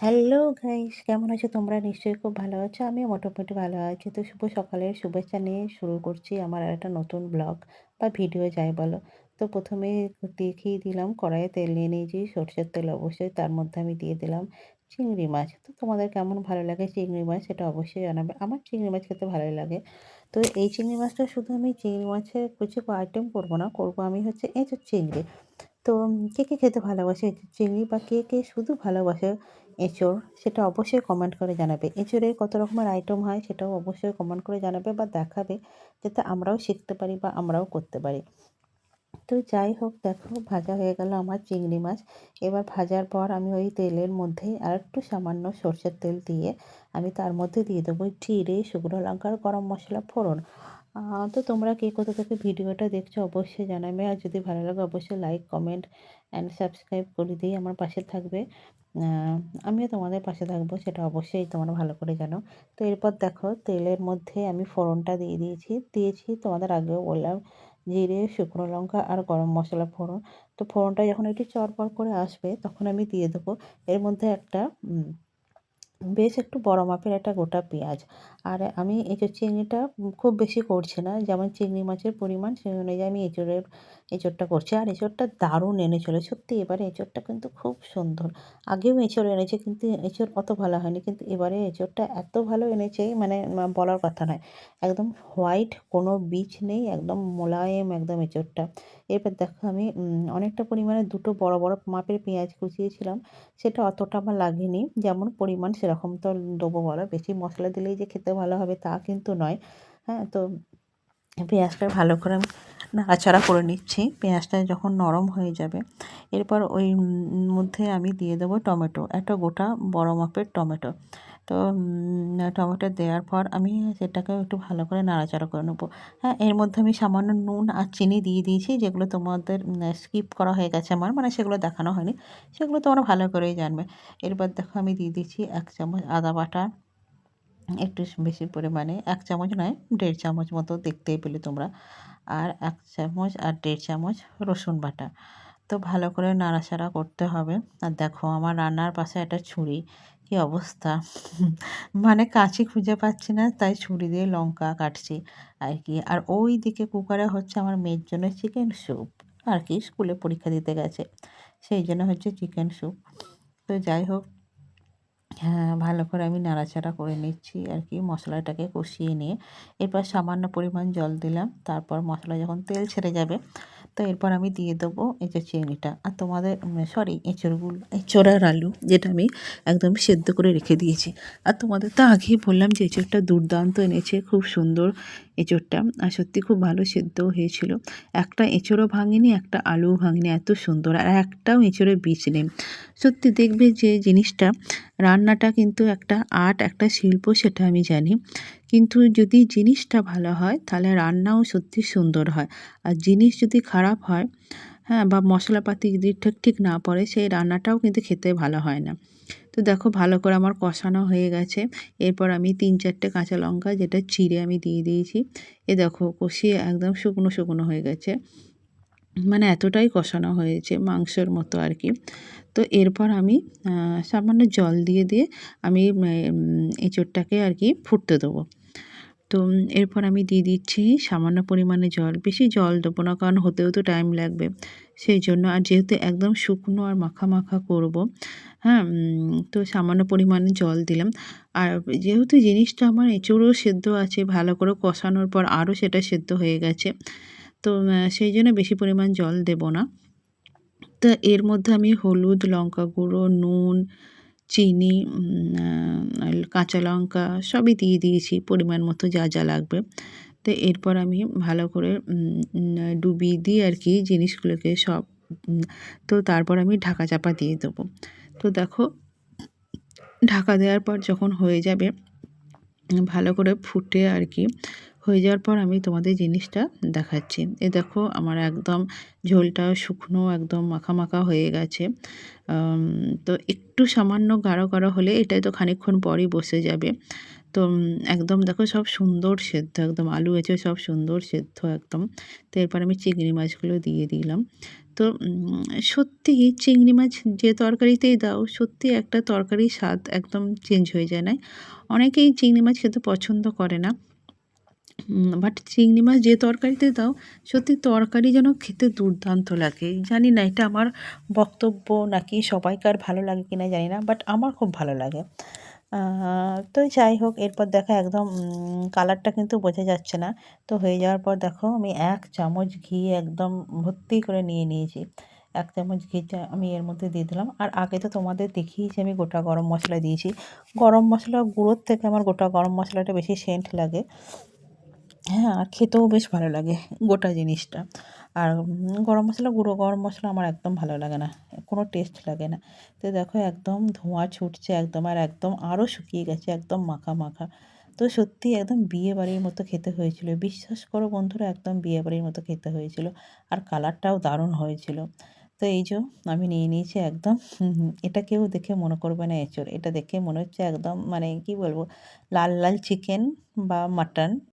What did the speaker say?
Hello guys, কেমন আছো? তোমরা নিশ্চয়ই খুব ভালো আছো। আমি মোটামুটি ভালো আছি। তো শুভ সকালের শুভেচ্ছা নিয়ে শুরু করছি আমার একটা নতুন ব্লগ বা ভিডিও, যাই বলো। তো প্রথমে দেখিয়ে দিলাম, কড়াইয়ে তেল নিয়ে নিয়েছি। সরষের তেল অবশ্যই তার মধ্যে আমি দিয়ে দিলাম চিংড়ি মাছ। তো তোমাদের কেমন ভালো লাগে চিংড়ি মাছ সেটা অবশ্যই জানাবে। আমার চিংড়ি মাছ খেতে ভালোই লাগে। তো এই চিংড়ি মাছটা শুধু আমি চিংড়ি মাছের কিছু আইটেম করব না, করব আমি হচ্ছে যে চিংড়ি। তো কে কে খেতে ভালোবাসে? চিংড়ি বা কে কে শুধু ভালোবাসে? এঁচোড়, সেটা অবশ্যই কমেন্ট করে জানাবে। এঁচোড়ের কত রকমের আইটেম হয় সেটাও অবশ্যই কমেন্ট করে জানাবে বা দেখাবে যাতে আমরাও শিখতে পারি বা আমরাও করতে পারি। তো যাই হোক, দেখো ভাজা হয়ে গেল আমার চিংড়ি মাছ। এবার ভাজার পর আমি ওই তেলের মধ্যে আর একটু সামান্য সর্ষের তেল দিয়ে আমি তার মধ্যে দিয়ে দেবো জিরে, শুকনো লঙ্কার গরম মশলা ফোড়ন। তো তোমরা কে কোথা থেকে ভিডিওটা দেখছ অবশ্যই জানাবে। আর যদি ভালো লাগে অবশ্যই লাইক কমেন্ট অ্যান্ড সাবস্ক্রাইব করে দিয়ে আমার পাশে থাকবে। আমিও তোমাদের পাশে থাকব, সেটা অবশ্যই তোমরা ভালো করে জানো। তো এরপর দেখো, তেলের মধ্যে আমি ফোড়নটা দিয়ে দিয়েছি। দিয়েছি তোমাদের আগেও বললাম, জিরে, শুকনো লঙ্কা আর গরম মশলা ফোড়ন। তো ফোড়নটা যখন একটু চরপর করে আসবে, তখন আমি দিয়ে দেবো। এর মধ্যে একটা বেশ একটু বড় মাপের একটা গোটা পেঁয়াজ। আর আমি এঁচোড় চিংড়িটা খুব বেশি করছি না, যেমন চিংড়ি মাছের পরিমাণ, সেই অনুযায়ী আমি এঁচোড়ের এঁচোড়টা করছে। আর এঁচোড়টা দারুণ এনেছিল। সত্যি এবারে এঁচোড়টা কিন্তু খুব সুন্দর। আগেও এঁচোড় এনেছে কিন্তু এঁচোড় অত ভালো হয়নি। কিন্তু এবারে এঁচোড়টা এত ভালো এনেছে মানে বলার কথা নয়। একদম হোয়াইট, কোনো বীজ নেই, একদম মোলায়েম একদম এঁচোড়টা। এরপর দেখো আমি অনেকটা পরিমাণে দুটো বড় বড় মাপের পেঁয়াজ কুচিয়েছিলাম। সেটা অতটা আমার লাগেনি। যেমন পরিমাণ সেরকম তো দেবো বলো। বেশি মশলা দিলেই যে খেতে ভালো হবে তা কিন্তু নয়। হ্যাঁ তো পেঁয়াজটা ভালো করে আমি নাড়াচাড়া করে নিচ্ছি। পেঁয়াজটা যখন নরম হয়ে যাবে, এরপর ওই মধ্যে আমি দিয়ে দেবো টমেটো, একটা গোটা বড় মাপের টমেটো। তো টমেটো দেওয়ার পর আমি সেটাকে একটু ভালো করে নাড়াচাড়া করে নেব। হ্যাঁ এর মধ্যে আমি সামান্য নুন আর চিনি দিয়ে দিয়েছি, যেগুলো তোমাদের স্কিপ করা হয়ে গেছে আমার মানে সেগুলো দেখানো হয়নি। সেগুলো তোমরা ভালো করেই জানবে। এরপর দেখো আমি দিয়ে দিচ্ছি এক চামচ আদা বাটা একটু বেশি পরিমাণে এক চামচ নয়, দেড় চামচ মতো দেখতেই পেলে তোমরা। আর এক চামচ আর দেড় চামচ রসুন বাটা। তো ভালো করে নাড়াচাড়া করতে হবে। আর দেখো আমার রান্নার পাশে একটা ছুরি। কী অবস্থা? মানে কাঁচি খুঁজে পাচ্ছি না, তাই ছুরি দিয়ে লঙ্কা কাটছি আর কি। আর ওই দিকে কুকারে হচ্ছে আমার মেয়ের জন্য চিকেন স্যুপ। আর কি, স্কুলে পরীক্ষা দিতে গেছে। সেই জন্য হচ্ছে চিকেন স্যুপ। তো যাই হোক ভালো করে আমি নাড়াচাড়া করে নিচ্ছি আর কি মশলাটাকে কষিয়ে নিয়ে। এরপর সামান্য পরিমাণ জল দিলাম। তারপর মশলা যখন তেল ছেড়ে যাবে তো এরপর আমি দিয়ে দেবো এই যে চিংড়িটা। আর তোমাদের সরি এঁচড়গুলো এঁচড় আর আলু যেটা আমি একদম সেদ্ধ করে রেখে দিয়েছি। আর তোমাদের তো আগেই বললাম যে এঁচড়টা দুর্দান্ত এনেছে, খুব সুন্দর এঁচড়টা। আর সত্যি খুব ভালো সেদ্ধ হয়েছিল। একটা এঁচড়ও ভাঙেনি, একটা আলুও ভাঙেনি, এত সুন্দর। আর একটাও এঁচড়ের বীজ নেই। সত্যি দেখবে যে জিনিসটা, রান্নাটা কিন্তু একটা আর্ট, একটা শিল্প, সেটা আমি জানি। কিন্তু যদি জিনিসটা ভালো হয়, তাহলে রান্নাও সত্যি সুন্দর হয়। আর জিনিস যদি খারাপ হয় হ্যাঁ বা মশলাপাতি যদি ঠিক ঠিক না পড়ে, সেই রান্নাটাও কিন্তু খেতে ভালো হয় না। তো দেখো, ভালো করে আমার কষানো হয়ে গেছে। এরপর আমি তিন চারটে কাঁচা লঙ্কা, যেটা চিড়ে আমি দিয়ে দিয়েছি। এ দেখো, কষিয়ে একদম শুকনো শুকনো হয়ে গেছে। মানে এতটাই কষানো হয়েছে মাংসের মতো আর কি। তো এরপর আমি সামান্য জল দিয়ে দিয়ে আমি এঁচোড়টাকে আর কি ফুটতে দেবো। তো এরপর আমি দিয়ে দিচ্ছি সামান্য পরিমাণে জল। বেশি জল দেবো না, কারণ হতেও তো টাইম লাগবে। সেই জন্য আর যেহেতু একদম শুকনো আর মাখা মাখা করব হ্যাঁ তো সামান্য পরিমাণে জল দিলাম। আর যেহেতু জিনিসটা আমার এঁচোড়ও সেদ্ধ আছে, ভালো করে কষানোর পর আরও সেটা সেদ্ধ হয়ে গেছে। তো সেই জন্য বেশি পরিমাণ জল দেব না। তো এর মধ্যে আমি হলুদ, লঙ্কা গুঁড়ো, নুন চিনি কাঁচা লঙ্কা সবই দিয়ে দিয়েছি পরিমাণ মতো যা যা লাগবে। তো এরপর আমি ভালো করে ডুবিয়ে দিই আর কি জিনিসগুলোকে সব তো তারপর আমি ঢাকা চাপা দিয়ে দেবো। তো দেখো, ঢাকা দেওয়ার পর যখন হয়ে যাবে, ভালো করে ফুটে আর কি হয়ে যাওয়ার পর আমি তোমাদের জিনিসটা দেখাচ্ছি। এ দেখো, আমার একদম ঝোলটা শুকনো, একদম মাখা মাখা হয়ে গেছে। তো একটু সামান্য গাঢ় গাঢ় হলে এটাই তো খানিকক্ষণ পরই বসে যাবে। তো একদম দেখো, সব সুন্দর সেদ্ধ, একদম আলু এঁচো সব সুন্দর সেদ্ধ একদম। তো এরপর আমি চিংড়ি মাছগুলো দিয়ে দিলাম। তো সত্যি চিংড়ি মাছ যে তরকারিতেই দাও, সত্যি একটা তরকারির স্বাদ একদম চেঞ্জ হয়ে যায় না অনেকেই চিংড়ি মাছ খেতে পছন্দ করে না। বাট চিংড়ি মাছ যে তরকারিতে দাও, সত্যি তরকারি যেন খেতে দুর্দান্ত লাগে। জানি না, এটা আমার বক্তব্য নাকি সবাইকার ভালো লাগে কিনা জানি না বাট আমার খুব ভালো লাগে। তো যাই হোক, এরপর দেখো একদম কালারটা কিন্তু বোঝা যাচ্ছে না। তো হয়ে যাওয়ার পর দেখো, আমি এক চামচ ঘি একদম ভর্তি করে নিয়ে নিয়েছি। এক চামচ ঘিটা আমি এর মধ্যে দিয়ে দিলাম। আর আগে তো তোমাদের দেখিয়েছি, আমি গোটা গরম মশলা দিয়েছি। গরম মশলা গুঁড়োর থেকে আমার গোটা গরম মশলাটা বেশি সেন্ট লাগে। হ্যাঁ আর খেতেও বেশ ভালো লাগে গোটা জিনিসটা। আর গরম মশলা, গুঁড়ো গরম মশলা আমার একদম ভালো লাগে না, কোনো টেস্ট লাগে না। তো দেখো একদম ধোঁয়া ছুটছে একদম, আর একদম আরও শুকিয়ে গেছে, একদম মাখা মাখা। তো সত্যি একদম বিয়ে বাড়ির মতো খেতে হয়েছিল। বিশ্বাস করো বন্ধুরা, একদম বিয়ে বাড়ির মতো খেতে হয়েছিল। আর কালারটাও দারুণ হয়েছিল। তো এই যে আমি নিয়ে নিয়েছি একদম এটা কেউ দেখে মনে করবে না এঁচড়। এটা দেখে মনে হচ্ছে একদম মানে কি বলব, লাল লাল চিকেন বা মাটন